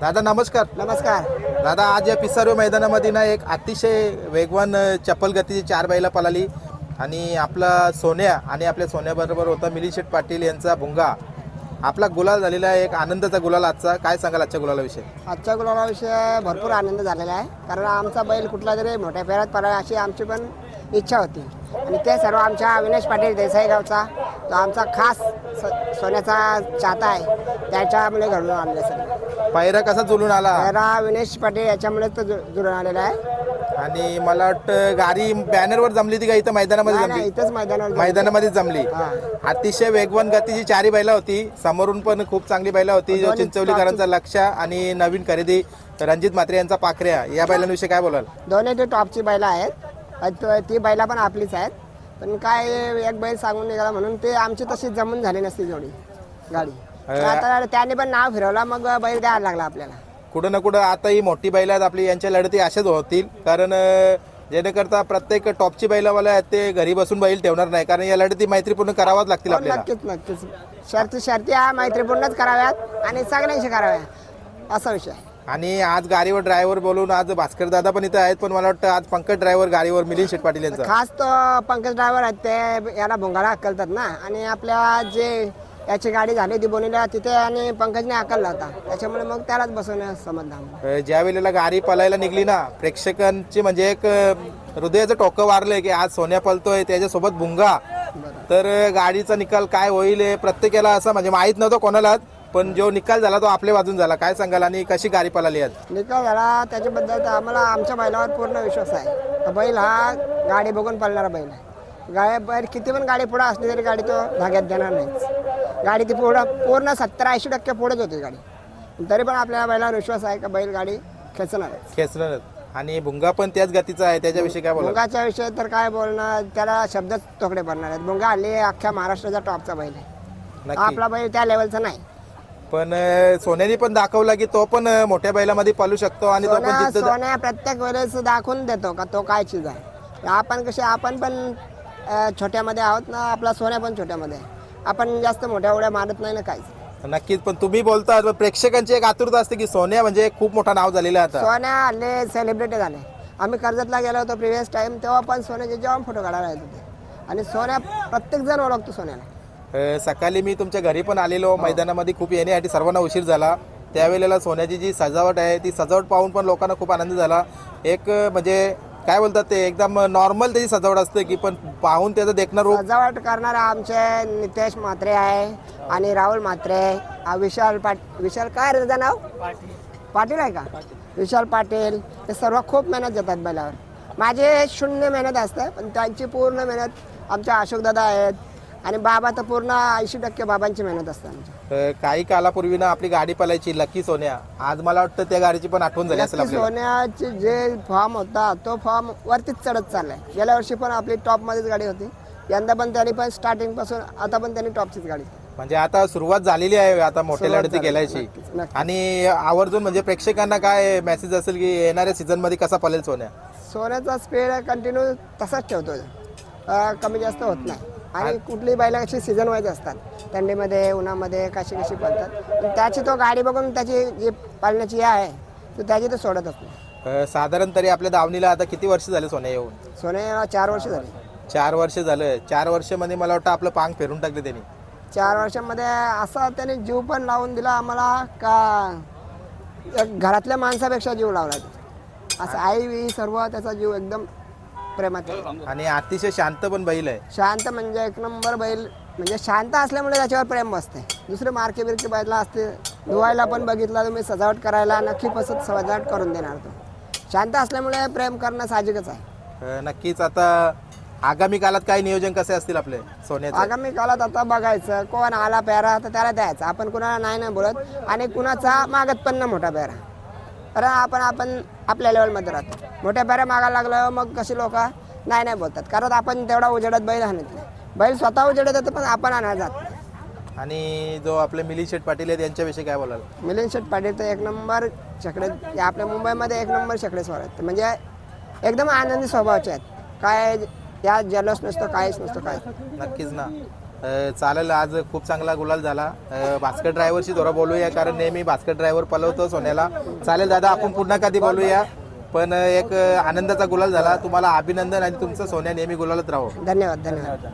दादा नमस्कार. नमस्कार. दादा आज या पिसारो मैदानामध्ये ना एक अतिशय वेगवान चप्पल गतीची चार बैला पळाली. आणि आपला सोन्या आणि आपल्या सोन्याबरोबर होता मिलिंद शेठ पाटील यांचा भुंगा. आपला गुलाल झालेला आहे एक आनंदाचा गुलाल आजचा. काय सांगाल आजच्या गुलालाविषयी आजच्या गुलाबाविषयी भरपूर आनंद झालेला आहे. कारण आमचा बैल कुठला तरी मोठ्या फेऱ्यात पडावा अशी आमची पण इच्छा होती. आणि ते सर्व आमच्या अविनाश पाटील देसाई गावचा तो आमचा खास स- सोन्याचा चाहता आहे त्याच्यामुळे घडून आणले सर पायरा कसा जुळून आला? त्याला विनेश पाटील याच्यामुळे तो जु- जुळून आलेला आहे. आणि मला वाटतं गाडी बॅनरवर जमली ती का इथं मैदानामध्ये नाही, नाही, जमली? इथंच मैदानावर जाऊ. मैदानामध्ये जमली. हा. अतिशय वेगवान गतीची चारी बैला होती. समोरून पण खूप चांगली बैला होती. दोन्ही चिंचवलीकरांचा लक्ष आणि नवीन खरेदी. रणजित म्हात्रे यांचा पाखऱ्या. या बैलांविषयी काय बोलाल? दोन्ही ते टॉपची बैला आहेत. आणि तो- ती बैला पण आपलीच आहेत. पण काय एक बैल सांगून निघाला म्हणून ते आमची तशी जमून झाली नसती जोडी गाडी. आता त्याने पण नाव फिरवला मग बैल द्यायला लागला आपल्याला. कुठं ना कुठं आता ही मोठी बैल आहेत आपली यांच्या लढती अशाच होतील. कारण जेणेकरता प्रत्येक टॉपची बैलावाले आहेत ते घरी बसून बैल ठेवणार नाही. कारण या लढती मैत्रीपूर्ण करावाच लागतील हो, आपल्याला. नक्कीच नक्कीच. शर्ती शर्ती हा मैत्रीपूर्णच कराव्यात आणि सगळ्यांशी कराव्या. असा विषय आहे. आणि आज गाडीवर ड्रायव्हर बोलून आज भास्कर दादा पण इथे आहेत पण मला वाटतं आज पंकज ड्रायव्हर गाडीवर मिलिंद शेठ पाटील यांचा. खास तो पंकज ड्रायव्हर आहेत ते याला भोंगाला हकलतात ना. आणि आपल्या जे याची गाडी झाली ती बोनीला तिथे आणि पंकजने हकलला होता. त्याच्यामुळे मग त्यालाच बसवणं समजलं अं, ज्या वेळेला गाडी पळायला निघली ना प्रेक्षकांची म्हणजे एक अं, हृदयाचं टोकं वारलंय की आज सोन्या पळतोय त्याच्यासोबत भुंगा. तर अं, गाडीचा निकाल काय होईल हे प्रत्येकाला असं म्हणजे माहीत नव्हतं कोणालाच पण जो निकाल झाला तो आपल्या बाजून झाला. काय सांगाल आणि कशी गाडी पळाली आज? निकाल झाला त्याच्याबद्दल तर आम्हाला आमच्या बैलावर पूर्ण विश्वास आहे. बैल हा गाडी बघून पळणारा बैल आहे. गाडी बैल किती पण गाडी पुढे असली तरी गाडी तो धाग्यात देणार नाहीच. गाडी ती पुढं पूर्ण सत्तर ऐंशी टक्के पुढेच होती गाडी. तरी पण आपल्या बैलावर विश्वास आहे का बैल गाडी खेचणार आहे? खेचणार आणि भुंगा पण त्याच गतीचा आहे त्याच्याविषयी काय बोला भुंगाच्या विषयी तर काय बोलणार त्याला शब्दच तोकडे पडणार आहेत. भुंगा हल्ली अख्ख्या महाराष्ट्राचा टॉपचा बैल आहे. नक्की. आपला बैल त्या लेवलचा नाही. पण अं, सोन्याने पण दाखवला की तो पण अं, मोठ्या बैलामध्ये पळू शकतो आणि तो पण सोन्या प्रत्येक वेळेस दाखवून देतो का तो काय चीज आहे. आपण कसे आपण पण अं, छोट्यामध्ये आहोत ना आपला सोन्या पण छोट्यामध्ये आहे. आपण जास्त मोठ्या उड्या मारत नाही ना काहीच. नक्कीच पण तुम्ही बोलता प्रेक्षकांची एक आतुरता असते की सोन्या म्हणजे एक खूप मोठं नाव झालेलं आहे आता. सोन्या हल्ले सेलिब्रिटी झाले. आम्ही कर्जतला गेलो होतो प्रिव्हियस टाइम तेव्हा पण सोन्याचे जेव्हा फोटो काढायला येत होते. आणि सोन्या प्रत्येक जण ओळखतो सोन्याला. अ, सकाळी मी तुमच्या घरी पण आलेलो मैदानामध्ये खूप येण्यासाठी सर्वांना उशीर झाला. त्यावेळेला सोन्याची जी सजावट आहे ती सजावट पाहून पण लोकांना खूप आनंद झाला. एक अ, म्हणजे काय बोलतात ते एकदम नॉर्मल त्याची सजावट असते की पण पाहून त्याचं देखणार रूप सजावट करणारे आमचे नितेश म्हात्रे आहे आणि राहुल म्हात्रे हा विशाल पाट विशाल काय रे त्याचं नाव? पाटील आहे का? विशाल पाटील. हे सर्व खूप मेहनत घेतात बैलावर. माझे शून्य मेहनत असते पण त्यांची पूर्ण मेहनत आमच्या अशोकदादा आहेत आणि बाबा तर पूर्ण ऐंशी टक्के बाबांची मेहनत असते आमची. अ, काही कालापूर्वी ना आपली गाडी पळायची लकी सोन्या आज मला वाटतं त्या गाडीची पण आठवण झाली असेल नक्की आपल्याला. सोन्याचे जे फॉर्म होता तो फॉर्म वरतीच चढत चाललाय. गेल्या वर्षी पण आपली टॉपमध्येच गाडी होती. यंदा पण त्यांनी पण स्टार्टिंगपासून आता पण त्यांनी टॉपचीच गाडी म्हणजे आता सुरुवात झालेली आहे आता मोठ्या सुरुवात लढती झाली. गेल्याची. नक्कीच, नक्कीच. आणि आवर्जून म्हणजे प्रेक्षकांना काय मेसेज असेल की येणाऱ्या सीझनमध्ये कसा पळेल सोन्या सोन्याचा स्पीड कंटिन्यू तसाच ठेवतो अं, कमी जास्त होत नाही. आणि कुठलीही बैला कशी सीझन वाईज असतात. थंडीमध्ये उन्हामध्ये कशी कशी पळतात पण त्याची तो गाडी बघून त्याची जी पाळण्याची आहे तो त्याची तो सोडतच नाही. अ, साधारण तरी आपल्या दावणीला आता किती वर्ष झाले सोन्या येऊन? सोन्या चार वर्ष झाली. चार वर्ष झालं. चार वर्षामध्ये मला वाटतं आपलं पांग फेरून टाकले त्यांनी. चार वर्षामध्ये असा त्याने जीव पण लावून दिला आम्हाला का एक घरातल्या माणसापेक्षा जीव लावला तो. असं आई वी सर्व त्याचा जीव एकदम प्रेमात आहे. आणि अतिशय शांत पण बैल आहे. शांत म्हणजे एक नंबर बैल. म्हणजे शांत असल्यामुळे त्याच्यावर प्रेम बसते. दुसरे मार्के बिरके बैला असते. धुवायला पण बघितला तुम्ही सजावट करायला नक्की पसत सजावट करून देणार तो. शांत असल्यामुळे प्रेम करणं साहजिकच आहे. अ, नक्कीच आता आगामी काळात काय नियोजन कसे असतील आपले सोन्याचे? आगामी काळात आता बघायचं कोण आला पेरा तर त्याला द्यायचा. आपण कुणाला नाही नाही बोलत आणि कुणाचा मागत पण ना मोठा पेरा कारण आपण आपण आपल्या लेवलमध्ये राहतो. मोठ्या पेऱ्या मागायला लागलं मग कशी लोक नाही नाही बोलतात. कारण आपण तेवढा उजेडत बैल आणत नाही. बैल स्वतः उजेडत येतो पण आपण आणायला जात नाही. आणि जो आपले मिलिंद शेठ पाटील आहेत यांच्याविषयी काय बोलाल? मिलिंद शेट पाटील तर एक नंबर शेकडे आपल्या मुंबईमध्ये एक नंबर शेकडे स्वर आहेत. म्हणजे एकदम आनंदी स्वभावाचे आहेत. काय या जल्लोष नसतो काहीच नसतो काय. नक्कीच ना. चालेल आज खूप चांगला गुलाल झाला. भास्कर ड्रायव्हरशी थोडं बोलूया कारण नेहमी भास्कर ड्रायव्हर पलवतो सोन्याला. चालेल दादा आपण पुन्हा कधी बोलूया? पण एक आनंदाचा गुलाल झाला. तुम्हाला अभिनंदन आणि तुमचं सोन्या नेहमी गुलालत राहो. धन्यवाद धन्यवाद.